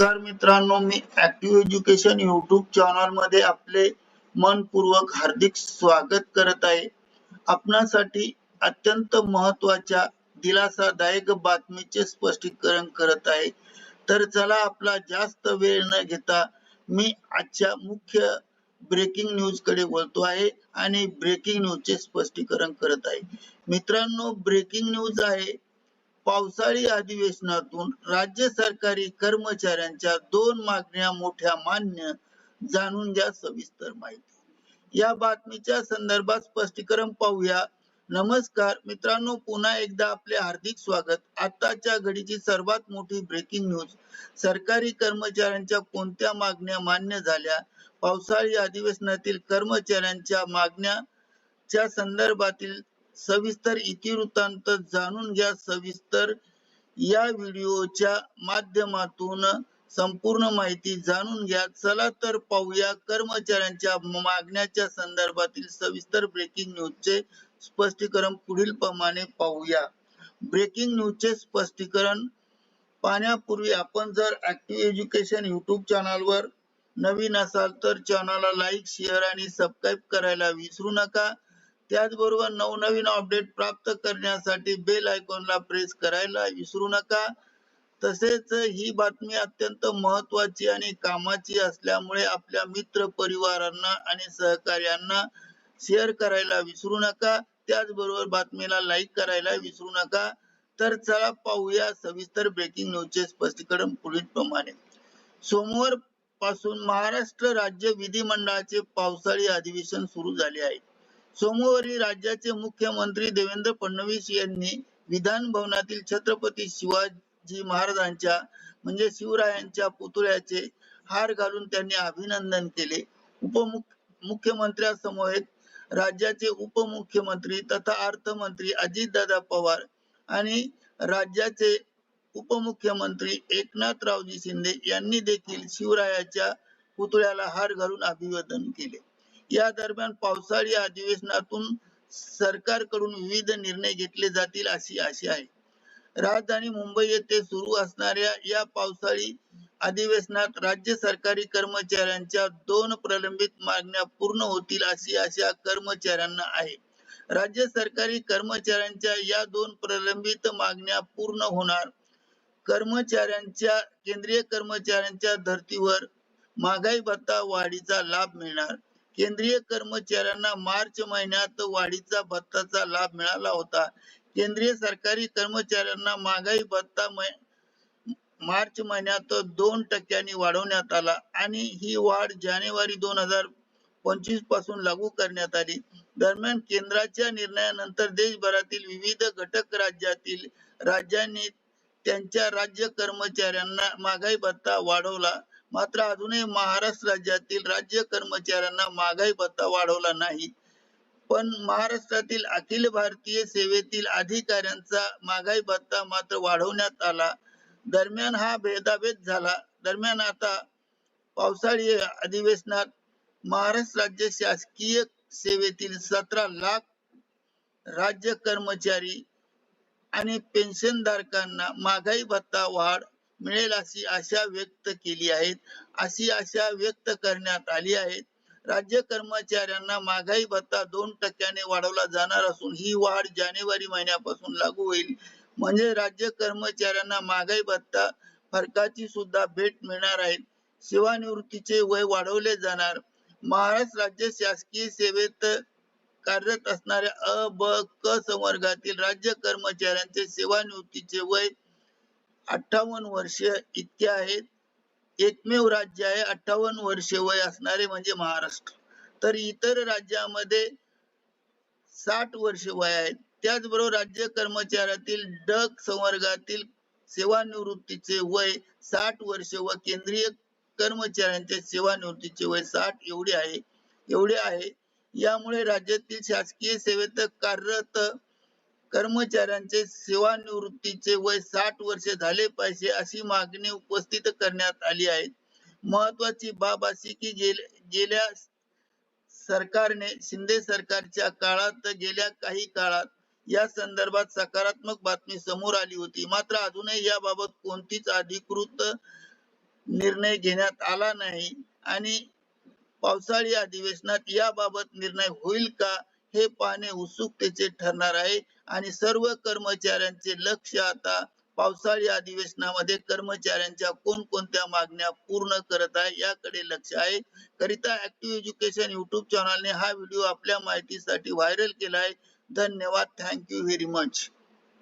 नमस्कार मित्रांनो मी ऍक्टिव्ह एज्युकेशन युट्यूब चॅनलमध्ये आपले मनपूर्वक हार्दिक स्वागत करत आहे. आपणासाठी अत्यंत महत्त्वाच्या दिलासादायक बातमीचे स्पष्टीकरण करत आहे. तर चला आपला जास्त वेळ न घेता मी आजच्या मुख्य ब्रेकिंग न्यूजकडे बोलतो आहे आणि ब्रेकिंग न्यूज चे स्पष्टीकरण करत आहे. मित्रांनो ब्रेकिंग न्यूज आहे पावसाळी अधिवेशनातून राज्य सरकारी कर्मचाऱ्यांच्या दोन मागण्या मोठ्या मान्य जाणून घ्या सविस्तर माहिती. या बातमीच्या संदर्भात स्पष्टीकरण पाहूया. नमस्कार मित्रांनो पुन्हा एकदा आपले हार्दिक स्वागत. आताच्या घडीची सर्वात मोठी ब्रेकिंग न्यूज सरकारी कर्मचाऱ्यांच्या कोणत्या मागण्या मान्य झाल्या? पावसाळी अधिवेशनातील कर्मचाऱ्यांच्या मागण्याच्या संदर्भातील सविस्तर इतिवृत्तांत जाणून घ्या. सविस्तर या व्हिडिओच्या माध्यमातून संपूर्ण माहिती जाणून घ्या. चला तर पाहूया कर्मचाऱ्यांच्या मागण्याच्या संदर्भातील सविस्तर ब्रेकिंग न्यूजचे स्पष्टीकरण पुढील प्रमाणे पाहूया. ब्रेकिंग न्यूजचे स्पष्टीकरण पाहण्यापूर्वी आपण जर ऍक्टिव्ह एज्युकेशन युट्यूब चॅनलवर नवीन असाल तर चॅनलला लाईक शेअर आणि सबस्क्राईब करायला विसरू नका. त्याचबरोबर नवनवीन अपडेट प्राप्त करण्यासाठी बेल आयकॉनला प्रेस करायला विसरू नका. तसेच ही बातमी अत्यंत महत्वाची आणि कामाची असल्यामुळे आपल्या मित्र परिवारांना आणि सहकार्यांना शेअर करायला विसरू नका. त्याचबरोबर बातमीला लाईक करायला विसरू नका. तर चला पाहूया सविस्तर ब्रेकिंग न्यूजचे स्पष्टीकरण पुढील प्रमाणे सोमवारपासून महाराष्ट्र राज्य विधिमंडळाचे पावसाळी अधिवेशन सुरू झाले आहे. सोमवारी राज्याचे मुख्यमंत्री देवेंद्र फडणवीस यांनी विधान भवनातील छत्रपती शिवाजी महाराजांच्या म्हणजे शिवरायांच्या पुतळ्याचे हार घालून त्यांनी अभिनंदन केले. मुख्यमंत्र्यांसमवेत राज्याचे उपमुख्यमंत्री तथा अर्थमंत्री अजितदादा पवार आणि राज्याचे उपमुख्यमंत्री एकनाथरावजी शिंदे यांनी देखील शिवरायाच्या पुतळ्याला हार घालून अभिवादन केले. या दरम्यान पावसाळी अधिवेशनातून सरकारकडून विविध निर्णय घेतले जातील अशी आशा आहे. राजधानी मुंबई येथे सुरू असणाऱ्या या पावसाळी अधिवेशनात राज्य सरकारी कर्मचाऱ्यांच्या दोन प्रलंबित मागण्या पूर्ण होतील अशी आशा कर्मचाऱ्यांना आहे. राज्य सरकारी कर्मचाऱ्यांच्या या दोन प्रलंबित मागण्या पूर्ण होणार. कर्मचाऱ्यांच्या केंद्रीय कर्मचाऱ्यांच्या धर्तीवर महागाई भत्ता वाढीचा लाभ मिळणार. केंद्रीय कर्मचाऱ्यांना मार्च महिन्यात वाढीचा भत्ताचा लाभ मिळाला होता. केंद्रीय सरकारी कर्मचाऱ्यांना महागाई भत्ता मार्च महिन्यात दोन टक्क्यांनी वाढवण्यात आला आणि ही वाढ जानेवारी दोन हजार पंचवीसपासून लागू करण्यात आली. दरम्यान केंद्राच्या निर्णयानंतर देशभरातील विविध घटक राज्यातील राज्यांनी त्यांच्या राज्य कर्मचाऱ्यांना महागाई भत्ता वाढवला. मात्र अजूनही महाराष्ट्र राज्यातील राज्य कर्मचाऱ्यांना महागाई भत्ता वाढवला नाही. पण महाराष्ट्रातील अखिल भारतीय सेवेतील अधिकाऱ्यांचा महागाई भत्ता मात्र वाढवण्यात आला. दरम्यान हा भेदाभेद झाला. दरम्यान आता पावसाळी अधिवेशनात महाराष्ट्र राज्य शासकीय सेवेतील सतरा लाख राज्य कर्मचारी आणि पेन्शन धारकांना महागाई भत्ता वाढ मिळेल अशी आशा व्यक्त केली आहे अशी आशा व्यक्त करण्यात आली आहे राज्य कर्मचाऱ्यांना महागाई भत्ता दोन टक्क्याने वाढवला जाणार असून ही वाढ जानेवारी महिन्यापासून लागू होईल. म्हणजे राज्य कर्मचाऱ्यांना महागाई भत्ता फरकाची सुद्धा भेट मिळणार आहे. सेवानिवृत्तीचे वय वाढवले जाणार. महाराष्ट्र राज्य शासकीय सेवेत कार्यरत असणाऱ्या अ ब क संवर्गातील राज्य कर्मचाऱ्यांचे सेवानिवृत्तीचे वय अठ्ठावन्न वर्ष इतके आहेत. एकमेव राज्य आहे. अठ्ठावन्न वर्ष वय असणारे म्हणजे महाराष्ट्र. तर इतर राज्यामध्ये साठ वर्ष वय आहेत. त्याचबरोबर राज्य कर्मचाऱ्यातील डक संवर्गातील सेवानिवृत्तीचे वय साठ वर्ष व केंद्रीय कर्मचाऱ्यांच्या सेवानिवृत्तीचे वय साठ एवढे आहे. एवढे आहे. यामुळे राज्यातील शासकीय सेवेत कार्यरत कर्मचाऱ्यांचे सेवानिवृत्तीचे वय साठ वर्ष झाले पाहिजे अशी मागणी उपस्थित करण्यात आली आहे. महत्वाची बाब अशी की गेल्या सरकारने शिंदे सरकारच्या काळात गेल्या काही काळात या संदर्भात सकारात्मक बातमी समोर आली होती. मात्र अजूनही याबाबत कोणतीच अधिकृत निर्णय घेण्यात आला नाही आणि पावसाळी अधिवेशनात याबाबत निर्णय होईल का हे पाहणे उत्सुकतेचे ठरणार आहे. आणि सर्व कर्मचाऱ्यांचे लक्ष आता पावसाळी अधिवेशनामध्ये कर्मचाऱ्यांच्या कोणकोणत्या मागण्या पूर्ण करत आहे याकडे लक्ष आहे. करिता ऍक्टिव्ह एज्युकेशन युट्यूब चॅनलने हा व्हिडिओ आपल्या माहितीसाठी व्हायरल केला आहे. धन्यवाद. Thank you very much